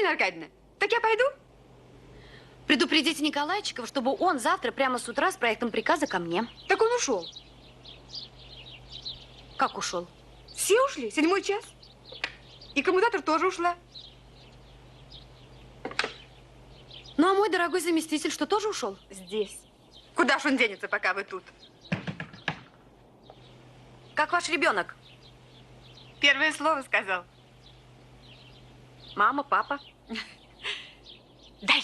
Галина Аркадьевна, так я пойду? Предупредите Николайчикова, чтобы он завтра прямо с утра с проектом приказа ко мне. Так он ушел. Как ушел? Все ушли, седьмой час. И коммутатор тоже ушла. Ну, а мой дорогой заместитель что, тоже ушел? Здесь. Куда ж он денется, пока вы тут? Как ваш ребенок? Первое слово сказал. Мама, папа? Дай.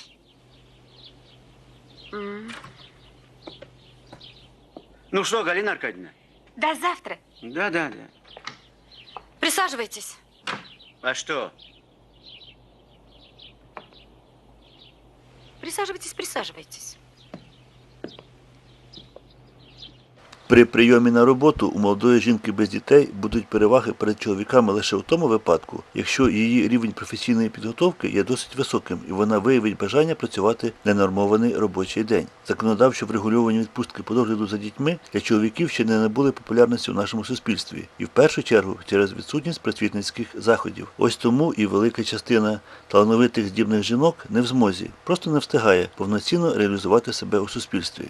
Ну что, Галина Аркадьевна? До завтра. Да, да, да. Присаживайтесь. А что? Присаживайтесь, присаживайтесь. При прийомі на роботу у молодої жінки без дітей будуть переваги перед чоловіками лише в тому випадку, якщо її рівень професійної підготовки є досить високим і вона виявить бажання працювати ненормований робочий день. Законодавчо врегульовані відпустки по догляду за дітьми для чоловіків ще не набули популярності у нашому суспільстві, і в першу чергу через відсутність просвітницьких заходів. Ось тому і велика частина талановитих здібних жінок не в змозі, просто не встигає повноцінно реалізувати себе у суспільстві.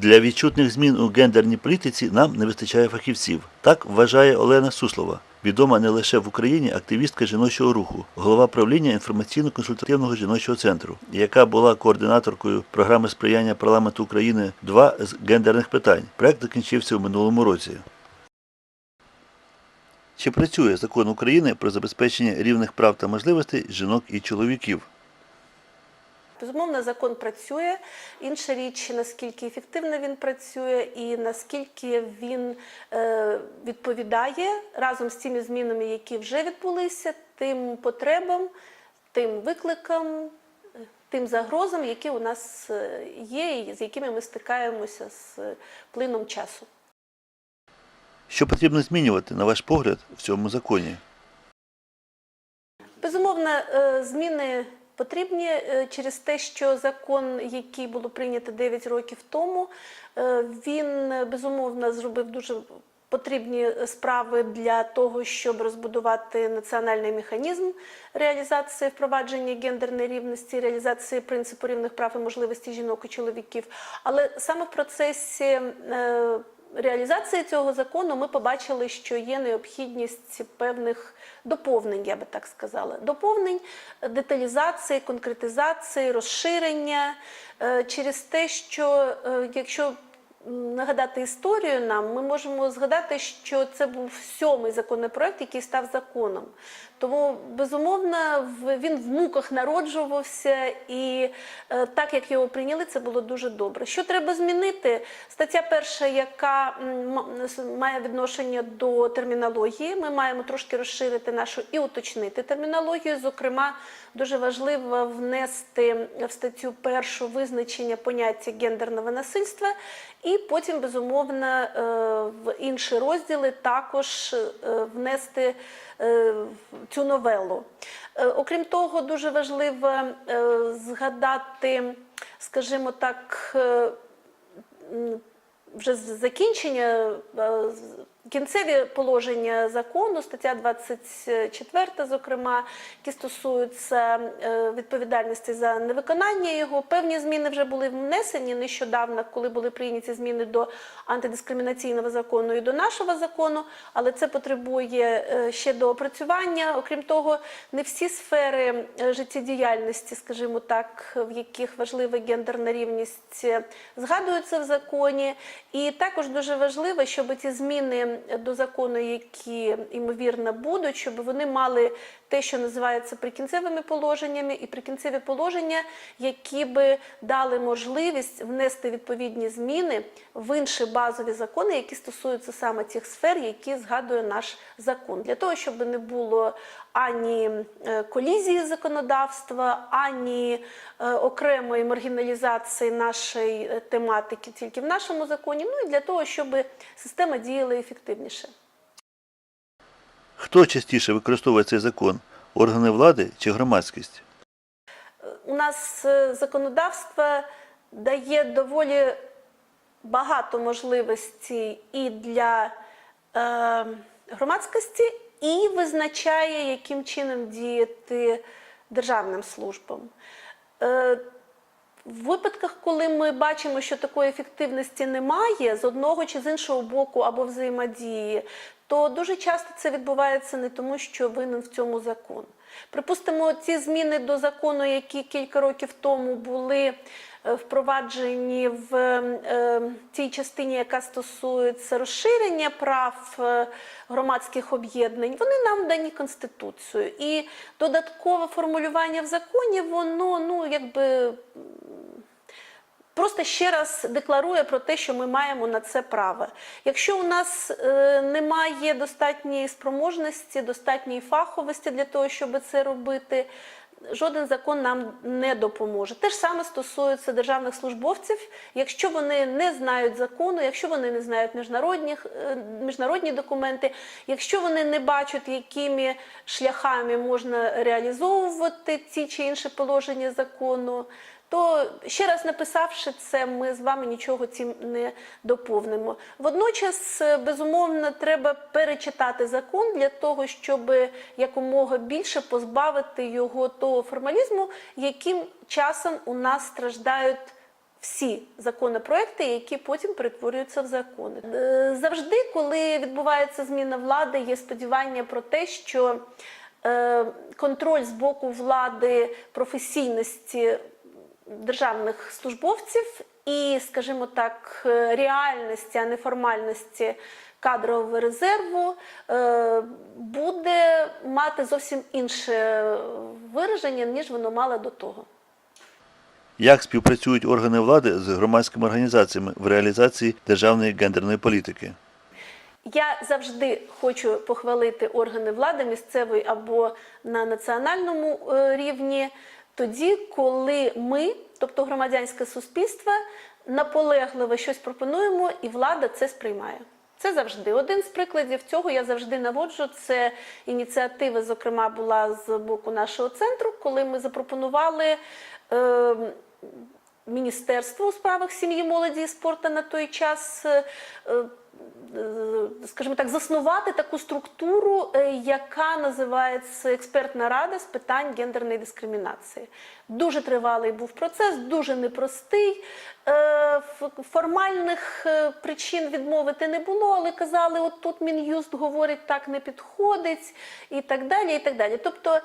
Для відчутних змін у гендерній політиці нам не вистачає фахівців. Так вважає Олена Суслова, відома не лише в Україні активістка жіночого руху, голова правління інформаційно-консультативного жіночого центру, яка була координаторкою програми сприяння парламенту України 2 з гендерних питань. Проект закінчився у минулому році. Чи працює закон України про забезпечення рівних прав та можливостей жінок і чоловіків? Безумовно, закон працює. Інша річ, наскільки ефективно він працює і наскільки він е, відповідає разом з тими змінами, які вже відбулися, тим потребам, тим викликам, тим загрозам, які у нас е, є, і з якими ми стикаємося з плином часу. Що потрібно змінювати, на ваш погляд, в цьому законі? Безумовно, е, зміни потрібні е, через те, що закон, який було прийнято 9 років тому, е, він е, безумовно зробив дуже потрібні справи для того, щоб розбудувати національний механізм реалізації впровадження гендерної рівності, реалізації принципу рівних прав і можливостей жінок і чоловіків. Але саме в процесі реалізації цього закону ми побачили, що є необхідність певних доповнень, я би так сказала. Доповнень, деталізації, конкретизації, розширення е, через те, що е, якщо нагадати історію нам, ми можемо згадати, що це був сьомий законопроект, який став законом. Тому, безумовно, він в муках народжувався, і е, так як його прийняли, це було дуже добре. Що треба змінити? Стаття перша, яка має відношення до термінології, ми маємо трошки розширити нашу і уточнити термінологію. Зокрема, дуже важливо внести в статтю першу визначення поняття гендерного насильства, і потім, безумовно, е, в інші розділи також е, внести е, цю новелу. Окрім того, дуже важливо згадати, скажімо так, вже закінчення кінцеві положення закону, стаття 24, зокрема, які стосуються е, відповідальності за невиконання його. Певні зміни вже були внесені нещодавно, коли були прийняті зміни до антидискримінаційного закону і до нашого закону, але це потребує е, ще доопрацювання. Окрім того, не всі сфери е, життєдіяльності, скажімо так, в яких важлива гендерна рівність, згадуються в законі. І також дуже важливо, щоб ці зміни до закону, які ймовірно будуть, щоб вони мали те, що називається прикінцевими положеннями, і прикінцеві положення, які би дали можливість внести відповідні зміни в інші базові закони, які стосуються саме тих сфер, які згадує наш закон, для того, щоб не було ані е, колізії законодавства, ані е, окремої маргіналізації нашої е, тематики тільки в нашому законі. Ну і для того, щоб система діяла ефективніше. Хто частіше використовує цей закон? Органи влади чи громадськість? у нас законодавство дає доволі багато можливостей і для е, громадськості, і визначає, яким чином діяти державним службам. Е, в випадках, коли ми бачимо, що такої ефективності немає з одного чи з іншого боку або взаємодії, то дуже часто це відбувається не тому, що винен в цьому закон. Припустимо, ці зміни до закону, які кілька років тому були впроваджені в е, тій частині, яка стосується розширення прав е, громадських об'єднань, вони нам дані Конституцією. І додаткове формулювання в законі, воно ну якби просто ще раз декларує про те, що ми маємо на це право. Якщо у нас е, немає достатньої спроможності, достатньої фаховості для того, щоб це робити, жоден закон нам не допоможе. Те ж саме стосується державних службовців. Якщо вони не знають закону, якщо вони не знають міжнародних, е, міжнародні документи, якщо вони не бачать, якими шляхами можна реалізовувати ті чи інші положення закону, то ще раз написавши це, ми з вами нічого цим не доповнимо. Водночас, е, безумовно, треба перечитати закон для того, щоб якомога більше позбавити його того формалізму, яким часом у нас страждають. Всі законопроекти, які потім перетворюються в закони. Е, Завжди, коли відбувається зміна влади, є сподівання про те, що е, контроль з боку влади професійності державних службовців і, скажімо так, е, реальності, а не формальності кадрового резерву е, буде мати зовсім інше вираження, ніж воно мало до того. Як співпрацюють органи влади з громадськими організаціями в реалізації державної гендерної політики? Я завжди хочу похвалити органи влади місцевої або на національному е, рівні, тоді, коли ми, тобто громадянське суспільство, наполегливо щось пропонуємо, і влада це сприймає. Це завжди один з прикладів цього я завжди наводжу. Це ініціатива, зокрема, була з боку нашого центру, коли ми запропонували. Е, Міністерство у справах сім'ї, молоді і спорту на той час, е, скажімо так, заснувати таку структуру, е, яка називається експертна рада з питань гендерної дискримінації. Дуже тривалий був процес, дуже непростий. Е, Формальних е, причин відмовити не було, але казали, от тут Мін'юст говорить, так не підходить, і так далі. і так далі. Тобто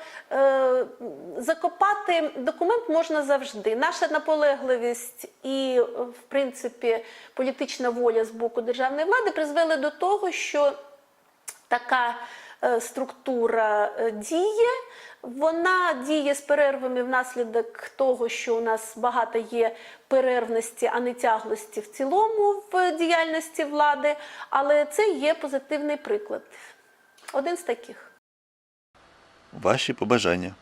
закопати документ можна завжди. Наша наполегливість і, в принципі, політична воля з боку державної влади призвели до того, що така е, структура е, діє. Вона діє з перервами внаслідок того, що у нас багато є перервності, а не тяглості в цілому в діяльності влади. Але це є позитивний приклад. Один з таких. Ваші побажання.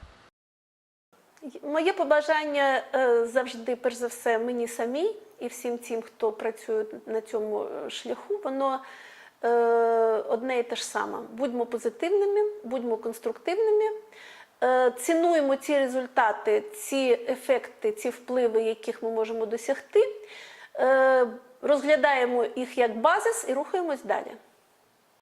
Моє побажання е, завжди, перш за все, мені самій і всім тим, хто працює на цьому е, шляху, воно е, одне і те ж саме. Будьмо позитивними, будьмо конструктивними, е, цінуємо ці результати, ці ефекти, ці впливи, яких ми можемо досягти, е, розглядаємо їх як базис і рухаємось далі.